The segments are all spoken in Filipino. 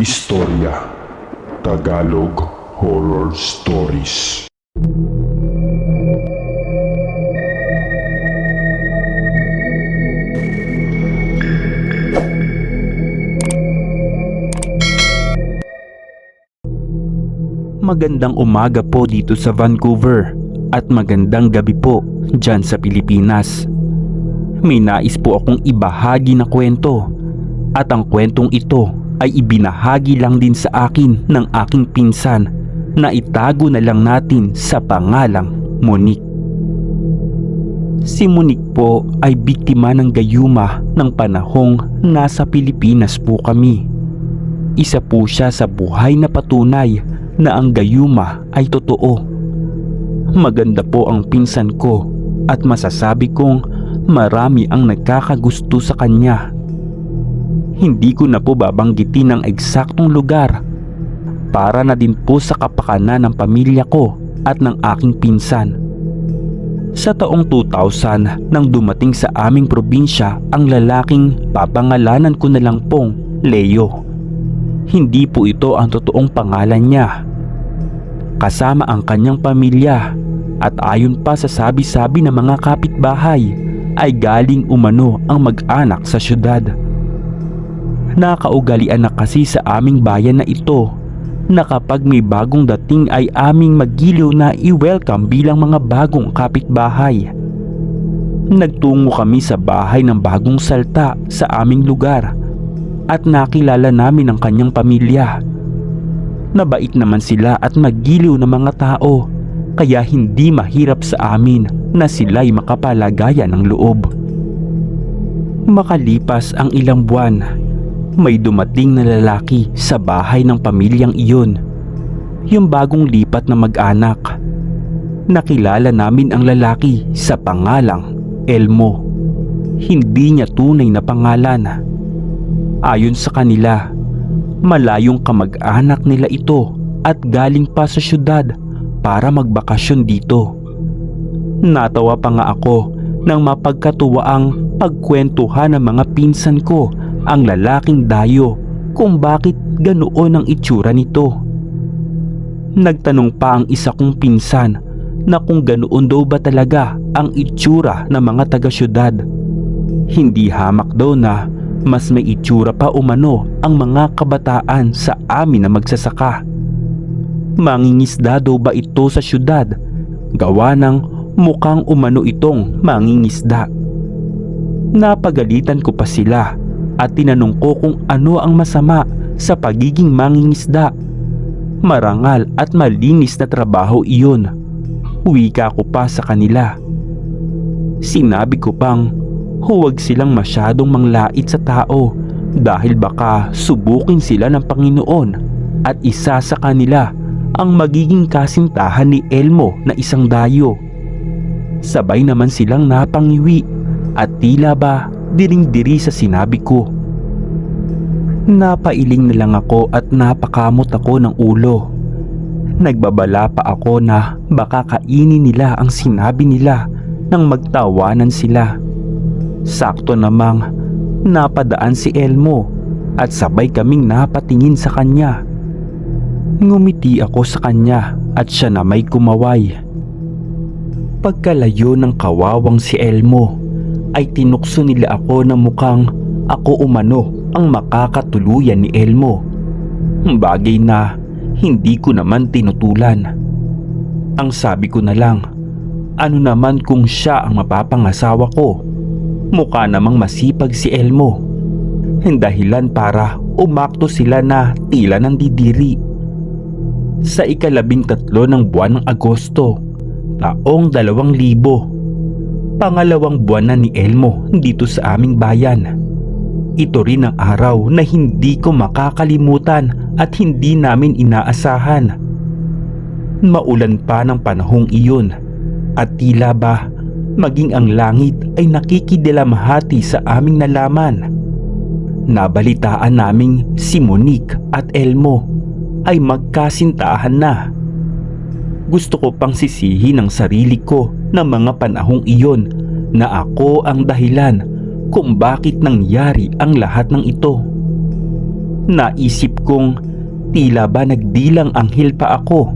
Istorya Tagalog Horror Stories Magandang umaga po dito sa Vancouver at magandang gabi po dyan sa Pilipinas. May nais po akong ibahagi na kwento at ang kwentong ito ay ibinahagi lang din sa akin ng aking pinsan na itago na lang natin sa pangalang Monique. Si Monique po ay biktima ng gayuma ng panahong nasa Pilipinas po kami. Isa po siya sa buhay na patunay na ang gayuma ay totoo. Maganda po ang pinsan ko at masasabi kong marami ang nagkakagusto sa kanya. Hindi ko na po babanggitin ang eksaktong lugar para na din po sa kapakanan ng pamilya ko at ng aking pinsan. Sa taong 2000 nang dumating sa aming probinsya ang lalaking papangalanan ko na lang pong Leo. Hindi po ito ang totoong pangalan niya. Kasama ang kanyang pamilya at ayon pa sa sabi-sabi ng mga kapitbahay ay galing umano ang mag-anak sa syudad. Nakaugalian na kasi sa aming bayan na ito na kapag may bagong dating ay aming magiliw na i-welcome bilang mga bagong kapitbahay. Nagtungo kami sa bahay ng bagong salta sa aming lugar at nakilala namin ang kanyang pamilya. Nabait naman sila at magiliw na mga tao kaya hindi mahirap sa amin na sila'y makapalagayan ng loob. Makalipas ang ilang buwan, may dumating na lalaki sa bahay ng pamilyang iyon. Yung bagong lipat na mag-anak. Nakilala namin ang lalaki sa pangalang Elmo. Hindi niya tunay na pangalan. Ayon sa kanila, malayong kamag-anak nila ito at galing pa sa syudad para magbakasyon dito. Natawa pa nga ako nang mapagkatuwaang pagkwentuhan ng mga pinsan ko ang lalaking dayo kung bakit ganoon ang itsura nito. Nagtanong pa ang isa kong pinsan na kung ganoon daw ba talaga ang itsura ng mga taga-syudad. Hindi hamak daw na mas may itsura pa umano ang mga kabataan sa amin na magsasaka. Mangingisda daw ba ito sa syudad? Gawa ng mukhang umano itong mangingisda. Napagalitan ko pa sila at tinanong ko kung ano ang masama sa pagiging mangingisda. Marangal at malinis na trabaho iyon. Wika ko pa sa kanila. Sinabi ko pang huwag silang masyadong manglait sa tao dahil baka subukin sila ng Panginoon at isa sa kanila ang magiging kasintahan ni Elmo na isang dayo. Sabay naman silang napangiwi at tila ba diring-diri sa sinabi ko. Napailing na lang ako at napakamot ako ng ulo. Nagbabala pa ako na baka kainin nila ang sinabi nila nang magtawanan sila. Sakto namang napadaan si Elmo at sabay kaming napatingin sa kanya. Ngumiti ako sa kanya at siya na may kumaway. Pagkalayo ng kawawang si Elmo ay tinukso nila ako na mukhang ako umano ang makakatuluyan ni Elmo. Bagay na hindi ko naman tinutulan. Ang sabi ko na lang, ano naman kung siya ang mapapangasawa ko? Mukha namang masipag si Elmo. Dahilan para umakto sila na tila ng didiri. Sa ikalabing tatlo ng buwan ng Agosto, taong dalawang libo. Pangalawang buwan na ni Elmo dito sa aming bayan. Ito rin ang araw na hindi ko makakalimutan at hindi namin inaasahan. Maulan pa ng panahong iyon at tila ba maging ang langit ay nakikidilamhati sa aming nalaman. Nabalitaan naming si Monique at Elmo ay magkasintahan na. Gusto ko pang sisihin ang sarili ko ng mga panahong iyon na ako ang dahilan kung bakit nangyari ang lahat ng ito. naisip kong tila ba nagdilang anghel pa ako.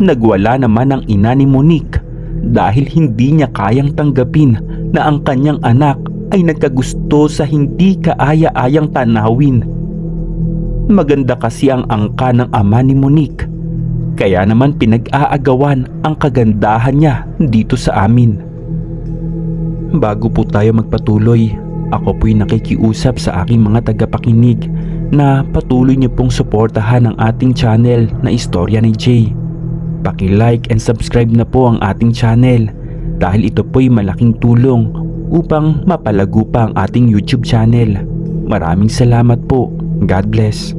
Nagwala naman ang ina ni Monique dahil hindi niya kayang tanggapin na ang kanyang anak ay nagkagusto sa hindi kaaya-ayang tanawin. Maganda kasi ang angka ng ama ni Monique kaya naman pinag-aagawan ang kagandahan niya dito sa amin. Bago po tayo magpatuloy, ako po'y nakikiusap sa aking mga tagapakinig na patuloy niyo pong suportahan ang ating channel na Istorya ni Jay. Paki-like and subscribe na po ang ating channel dahil ito po'y malaking tulong upang mapalago pa ang ating YouTube channel. Maraming salamat po. God bless.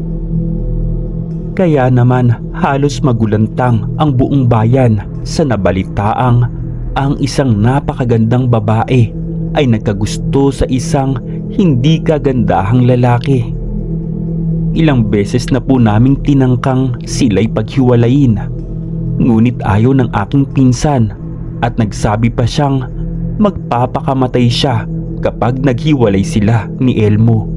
Kaya naman halos magulantang ang buong bayan sa nabalitaang ang isang napakagandang babae ay nagkagusto sa isang hindi kagandahang lalaki. Ilang beses na po naming tinangkang sila'y paghiwalayin. Ngunit ayaw ng aking pinsan at nagsabi pa siyang magpapakamatay siya kapag naghiwalay sila ni Elmo.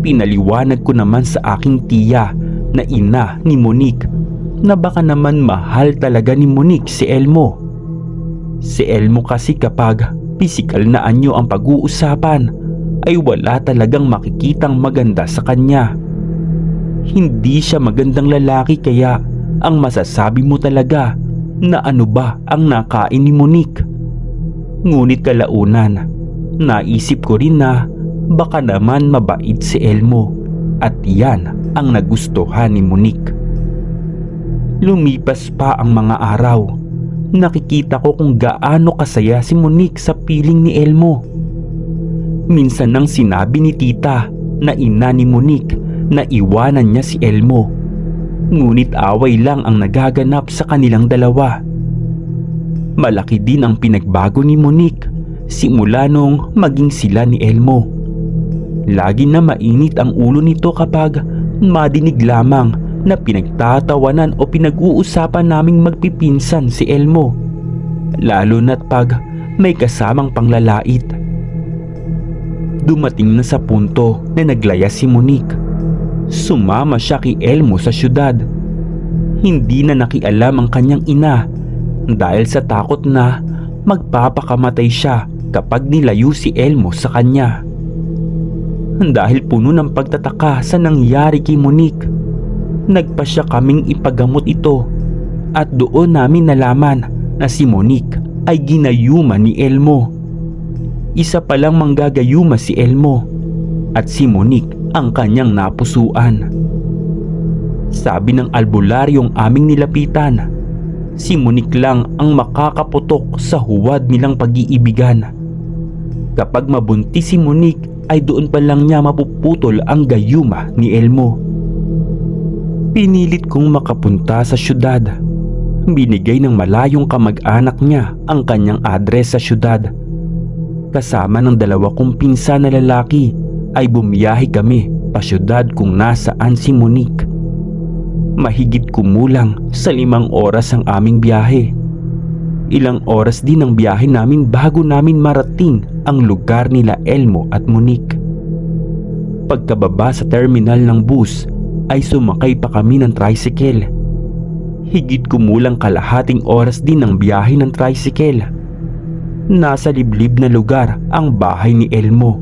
Pinaliwanag ko naman sa aking tiya na ina ni Monique na baka naman mahal talaga ni Monique si Elmo. Si Elmo kasi kapag pisikal na anyo ang pag-uusapan ay wala talagang makikitang maganda sa kanya. Hindi siya magandang lalaki kaya ang masasabi mo talaga na ano ba ang nakain ni Monique. Ngunit kalaunan, naisip ko rin na baka naman mabait si Elmo at yan ang nagustuhan ni Monique. Lumipas pa ang mga araw. Nakikita ko kung gaano kasaya si Monique sa piling ni Elmo. Minsan nang sinabi ni tita na ina ni Monique na iwanan niya si Elmo. Ngunit away lang ang nagaganap sa kanilang dalawa. Malaki din ang pinagbago ni Monique simula nung maging sila ni Elmo. Lagi na mainit ang ulo nito kapag madinig lamang na pinagtatawanan o pinag-uusapan naming magpipinsan si Elmo. Lalo na't pag may kasamang panglalait. Dumating na sa punto na naglaya si Monique. Sumama siya kay Elmo sa syudad. Hindi na nakialam ang kanyang ina dahil sa takot na magpapakamatay siya kapag nilayo si Elmo sa kanya. Dahil puno ng pagtataka sa nangyari kay Monique, nagpa siya kaming ipagamot ito at doon namin nalaman na si Monique ay ginayuma ni Elmo. Isa palang manggagayuma si Elmo at si Monique ang kanyang napusuan. Sabi ng albularyong aming nilapitan, si Monique lang ang makakaputok sa huwad nilang pag-iibigan. Kapag mabuntis si Monique ay doon pa lang niya mapuputol ang gayuma ni Elmo. Pinilit kong makapunta sa syudad. Binigay ng malayong kamag-anak niya ang kanyang address sa syudad. Kasama ng dalawa kong pinsan na lalaki ay bumiyahe kami pa syudad kung nasaan si Monique. Mahigit kumulang sa limang oras ang aming biyahe. Ilang oras din ang biyahe namin bago namin marating ang lugar nila Elmo at Monique. Pagkababa sa terminal ng bus ay sumakay pa kami ng tricycle. Higit kumulang kalahating oras din ang biyahe ng tricycle. Nasa liblib na lugar ang bahay ni Elmo.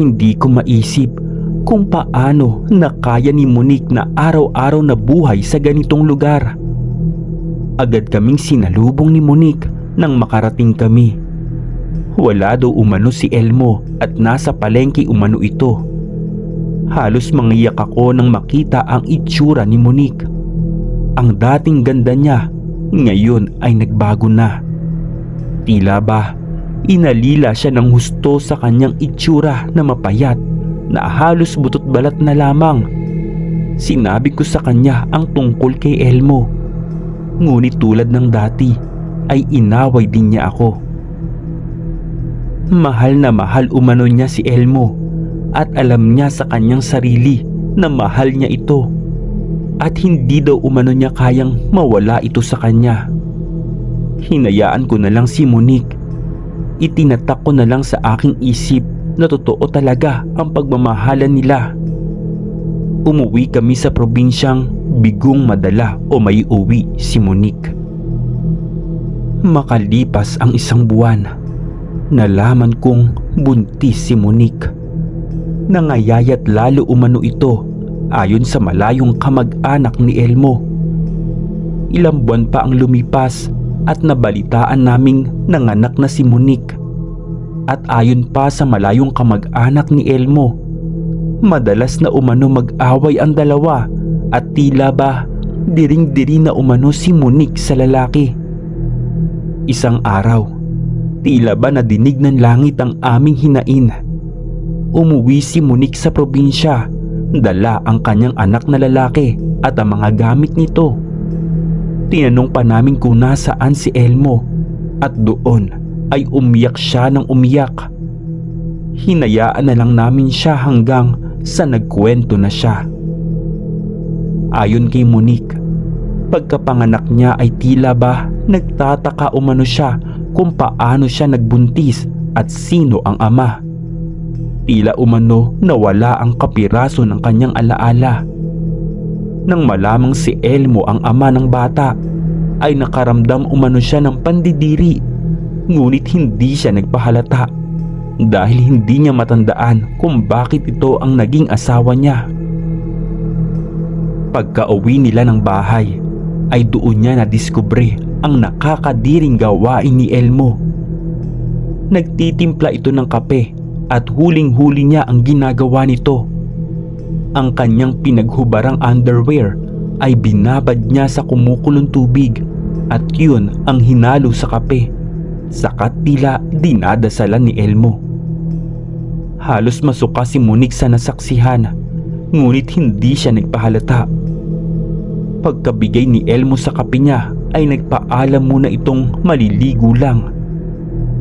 Hindi ko maisip kung paano nakaya ni Monique na araw-araw na buhay sa ganitong lugar. Agad kaming sinalubong ni Monique nang makarating kami. Wala daw umano si Elmo at nasa palengke umano ito. Halos mangiyak ako nang makita ang itsura ni Monique. Ang dating ganda niya ngayon ay nagbago na. Tila ba inalila siya ng husto sa kanyang itsura na mapayat na halos butot balat na lamang. Sinabi ko sa kanya ang tungkol kay Elmo. Ngunit tulad ng dati ay inaway din niya ako. Mahal na mahal umano niya si Elmo at alam niya sa kanyang sarili na mahal niya ito at hindi daw umano niya kayang mawala ito sa kanya. Hinayaan ko na lang si Monique. Itinatak ko na lang sa aking isip na totoo talaga ang pagmamahalan nila. Umuwi kami sa probinsyang bigong madala o may uwi si Monique. Makalipas ang isang buwan, nalaman kong buntis si Monique. Nangayayat lalo umano ito ayon sa malayong kamag-anak ni Elmo. Ilang buwan pa ang lumipas at nabalitaan naming nanganak na si Monique. At ayon pa sa malayong kamag-anak ni Elmo, madalas na umano mag-away ang dalawa at tila ba diring-diri na umano si Monique sa lalaki. Isang araw, tila ba nadinig ng langit ang aming hinain. Umuwi si Monique sa probinsya, dala ang kanyang anak na lalaki at ang mga gamit nito. Tinanong pa namin kung nasaan si Elmo at doon ay umiyak siya ng umiyak. Hinayaan na lang namin siya hanggang sa nagkwento na siya. Ayon kay Monique, pagkapanganak niya ay tila ba nagtataka umano siya kung paano siya nagbuntis at sino ang ama. Tila umano nawala ang kapiraso ng kanyang alaala. Nang malamang si Elmo ang ama ng bata, ay nakaramdam umano siya ng pandidiri. Ngunit hindi siya nagpahalata dahil hindi niya matandaan kung bakit ito ang naging asawa niya. Pagka-uwi nila ng bahay, ay doon niya nadiskubre ang nakakadiring gawain ni Elmo. Nagtitimpla ito ng kape at huling-huli niya ang ginagawa nito. Ang kanyang pinaghubarang underwear ay binabad niya sa kumukulong tubig at yun ang hinalo sa kape. Sakat tila dinadasalan ni Elmo. Halos masuka si Monique sa nasaksihan ngunit hindi siya nagpahalata. Pagkabigay ni Elmo sa kape niya ay nagpaalam muna itong maliligo lang.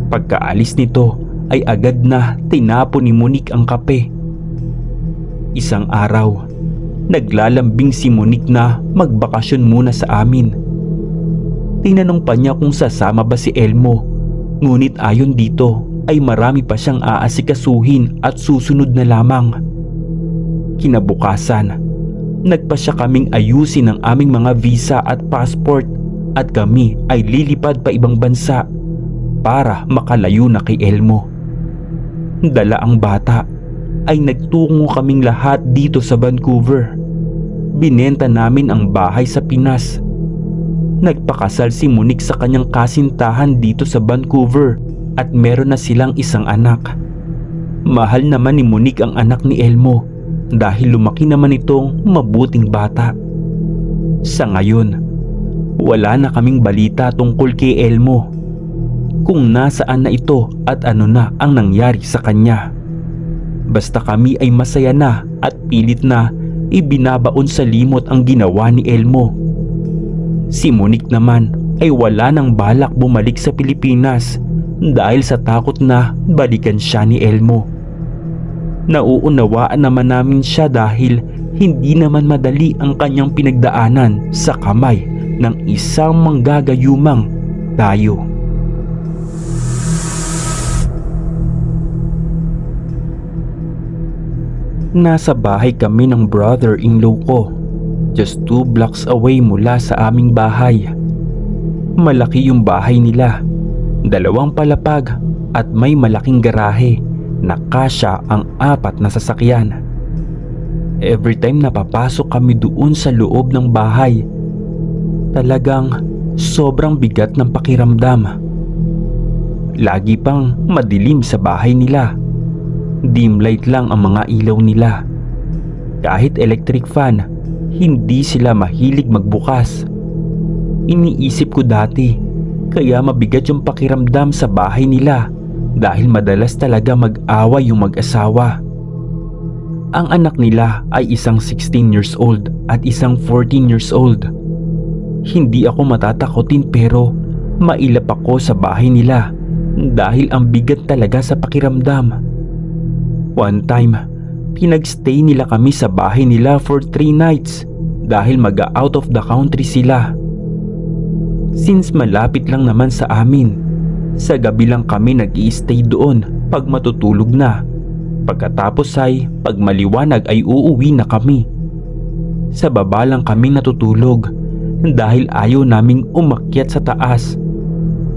Pagkaalis nito ay agad na tinapon ni Monique ang kape. Isang araw, naglalambing si Monique na magbakasyon muna sa amin. Tinanong pa niya kung sasama ba si Elmo, ngunit ayon dito ay marami pa siyang aasikasuhin at susunod na lamang. Kinabukasan, nagpa siya kaming ayusin ang aming mga visa at passport at kami ay lilipad pa ibang bansa para makalayo na kay Elmo. Dala ang bata ay nagtungo kaming lahat dito sa Vancouver. Binenta namin ang bahay sa Pinas. Nagpakasal si Monique sa kanyang kasintahan dito sa Vancouver at meron na silang isang anak. Mahal naman ni Monique ang anak ni Elmo dahil lumaki naman itong mabuting bata. Sa ngayon, wala na kaming balita tungkol kay Elmo. Kung nasaan na ito at ano na ang nangyari sa kanya. Basta kami ay masaya na at pilit na ibinabaon sa limot ang ginawa ni Elmo. Si Monique naman ay wala nang balak bumalik sa Pilipinas dahil sa takot na balikan siya ni Elmo. Nauunawaan naman namin siya dahil hindi naman madali ang kanyang pinagdaanan sa kamay ng isang manggagayumang tayo. Nasa bahay kami ng brother-in-law ko, just two blocks away mula sa aming bahay. Malaki yung bahay nila, dalawang palapag at may malaking garahe na kasya ang apat na sasakyan. Every time na papasok kami doon sa loob ng bahay, talagang sobrang bigat ng pakiramdam. Lagi pang madilim sa bahay nila. Dim light lang ang mga ilaw nila. Kahit electric fan, hindi sila mahilig magbukas. Iniisip ko dati, kaya mabigat yung pakiramdam sa bahay nila dahil madalas talaga mag-away yung mag-asawa. Ang anak nila ay isang 16 years old at isang 14 years old. Hindi ako matatakotin pero mailap ako sa bahay nila dahil ang bigat talaga sa pakiramdam. One time, pinagstay nila kami sa bahay nila for 3 nights dahil mag-out of the country sila. Since malapit lang naman sa amin, sa gabi lang kami nag stay doon pag matutulog na Pagkatapos ay pagmaliwanag ay uuwi na kami. Sa baba lang kami natutulog dahil ayaw naming umakyat sa taas.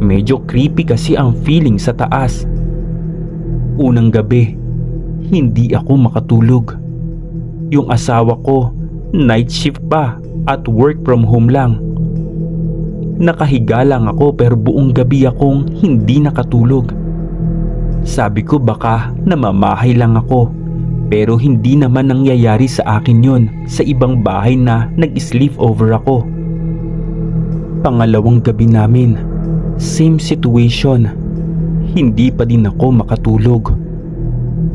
Medyo creepy kasi ang feeling sa taas. Unang gabi, hindi ako makatulog. Yung asawa ko, night shift pa at work from home lang. Nakahiga lang ako pero buong gabi akong hindi nakatulog. Sabi ko baka namamahay lang ako pero hindi naman nangyayari sa akin yon sa ibang bahay na nag-sleep over ako. Pangalawang gabi namin, same situation. Hindi pa din ako makatulog.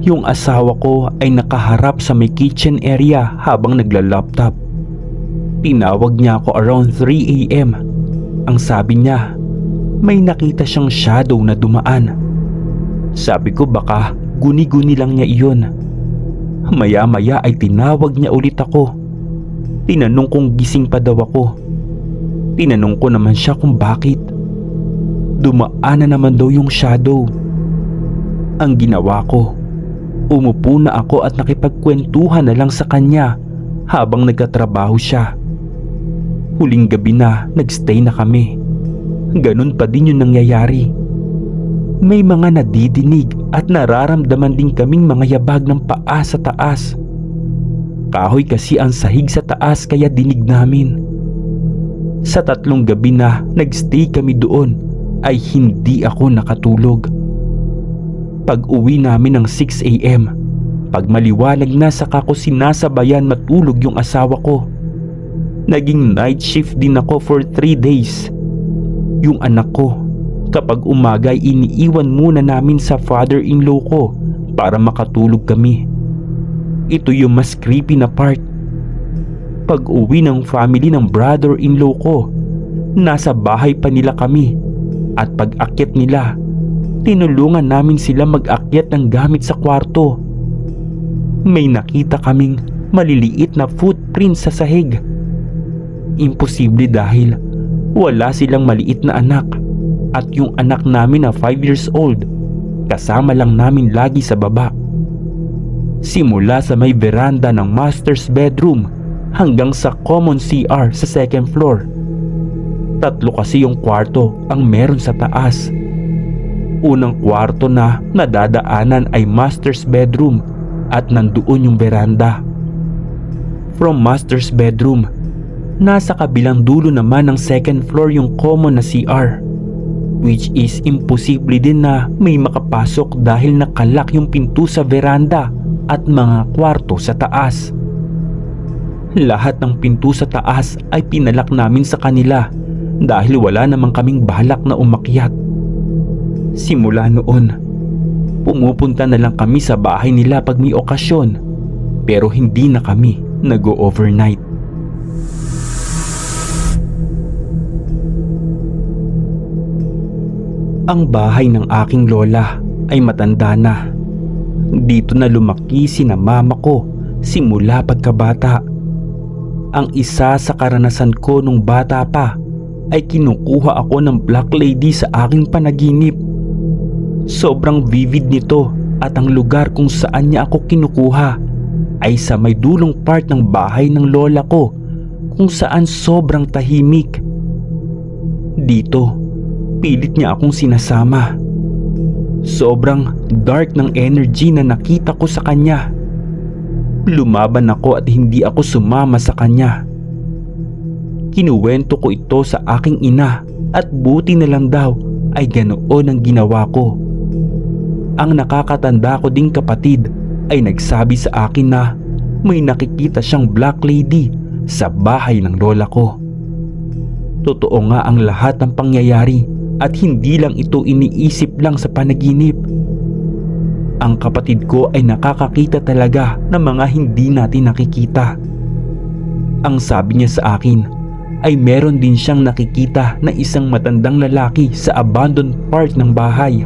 Yung asawa ko ay nakaharap sa may kitchen area habang nagla-laptop. Tinawag niya ako around 3 a.m. Ang sabi niya, may nakita siyang shadow na dumaan. Sabi ko baka guni-guni lang niya iyon. Maya-maya ay tinawag niya ulit ako. Tinanong kung gising pa daw ako. Tinanong ko naman siya kung bakit. Dumaan na naman daw yung shadow. Ang ginawa ko, umupo na ako at nakipagkwentuhan na lang sa kanya habang nagkatrabaho siya. Huling gabi na nagstay na kami. Ganun pa din yung nangyayari. May mga nadidinig at nararamdaman din kaming mga yabag ng paa sa taas. Kahoy kasi ang sahig sa taas kaya dinig namin. Sa tatlong gabi na nagstay kami doon ay hindi ako nakatulog. Pag uwi namin ng 6 a.m., pag maliwanag na saka ko sinasabayan matulog yung asawa ko. Naging night shift din ako for 3 days. Yung anak ko, kapag umaga ay iniiwan muna namin sa father-in-law ko para makatulog kami. Ito yung mas creepy na part. Pag uwi ng family ng brother-in-law ko, nasa bahay pa nila kami at pag akyat nila, tinulungan namin sila mag-akyat ng gamit sa kwarto. May nakita kaming maliliit na footprint sa sahig. Imposible dahil wala silang maliit na anak at yung anak namin na 5 years old kasama lang namin lagi sa baba. Simula sa may veranda ng master's bedroom hanggang sa common CR sa second floor. Tatlo kasi yung kwarto ang meron sa taas. Unang kwarto na nadadaanan ay master's bedroom at nandoon yung veranda. From master's bedroom, nasa kabilang dulo naman ng second floor yung common na CR. Which is imposible din na may makapasok dahil nakalak yung pinto sa veranda at mga kwarto sa taas. Lahat ng pinto sa taas ay pinalak namin sa kanila dahil wala namang kaming balak na umakyat. Simula noon, pumupunta na lang kami sa bahay nila pag may okasyon pero hindi na kami nag-overnight. Ang bahay ng aking lola ay matanda na. Dito na lumaki si na mama ko simula pagkabata. Ang isa sa karanasan ko nung bata pa ay kinukuha ako ng black lady sa aking panaginip. Sobrang vivid nito at ang lugar kung saan niya ako kinukuha ay sa may dulong part ng bahay ng lola ko kung saan sobrang tahimik. Dito, pilit niya akong sinasama. Sobrang dark ng energy na nakita ko sa kanya. Lumaban ako at hindi ako sumama sa kanya. Kinuwento ko ito sa aking ina at buti na lang daw ay ganoon ang ginawa ko. Ang nakakatanda ko ding kapatid ay nagsabi sa akin na may nakikita siyang black lady sa bahay ng lola ko. Totoo nga ang lahat ng pangyayari at hindi lang ito iniisip lang sa panaginip. Ang kapatid ko ay nakakakita talaga ng mga hindi natin nakikita. Ang sabi niya sa akin ay meron din siyang nakikita na isang matandang lalaki sa abandoned part ng bahay.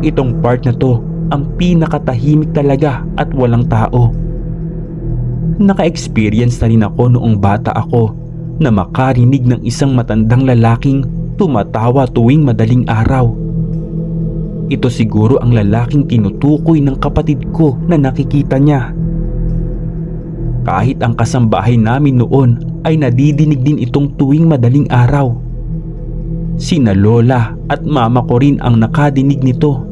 Itong part na to ang pinakatahimik talaga at walang tao. Naka-experience na rin ako noong bata ako na makarinig ng isang matandang lalaking tumatawa tuwing madaling araw. Ito siguro ang lalaking tinutukoy ng kapatid ko na nakikita niya. Kahit ang kasambahay namin noon ay nadidinig din itong tuwing madaling araw. Sina lola at mama ko rin ang nakadinig nito.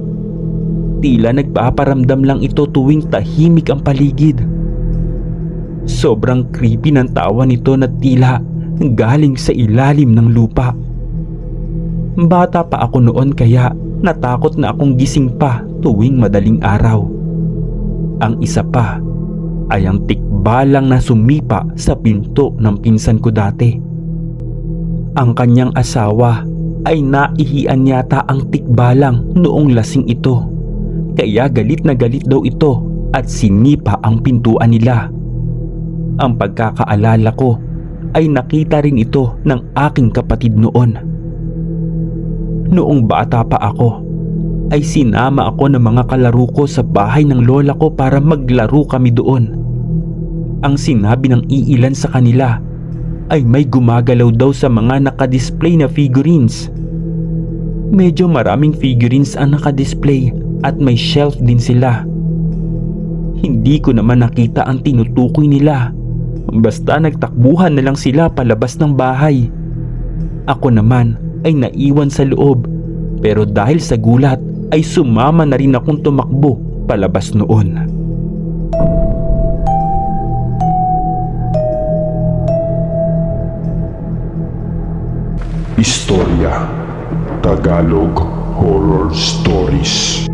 Tila nagpaparamdam lang ito tuwing tahimik ang paligid. Sobrang creepy ng tawa nito na tila galing sa ilalim ng lupa. Bata pa ako noon kaya natakot na akong gising pa tuwing madaling araw. Ang isa pa ay ang tikbalang na sumipa sa pinto ng pinsan ko dati. Ang kanyang asawa ay naihian yata ang tikbalang noong lasing ito. Kaya galit na galit daw ito at sinipa ang pintuan nila. Ang pagkakaalala ko ay nakita rin ito ng aking kapatid noon. Noong bata pa ako, ay sinama ako ng mga kalaro ko sa bahay ng lola ko para maglaro kami doon. Ang sinabi ng iilan sa kanila ay may gumagalaw daw sa mga nakadisplay na figurines. Medyo maraming figurines ang nakadisplay at may shelf din sila. Hindi ko naman nakita ang tinutukoy nila. Basta nagtakbuhan na lang sila palabas ng bahay. Ako naman ay naiwan sa loob pero dahil sa gulat ay sumama na rin akong tumakbo palabas noon. Istorya Tagalog Horror Stories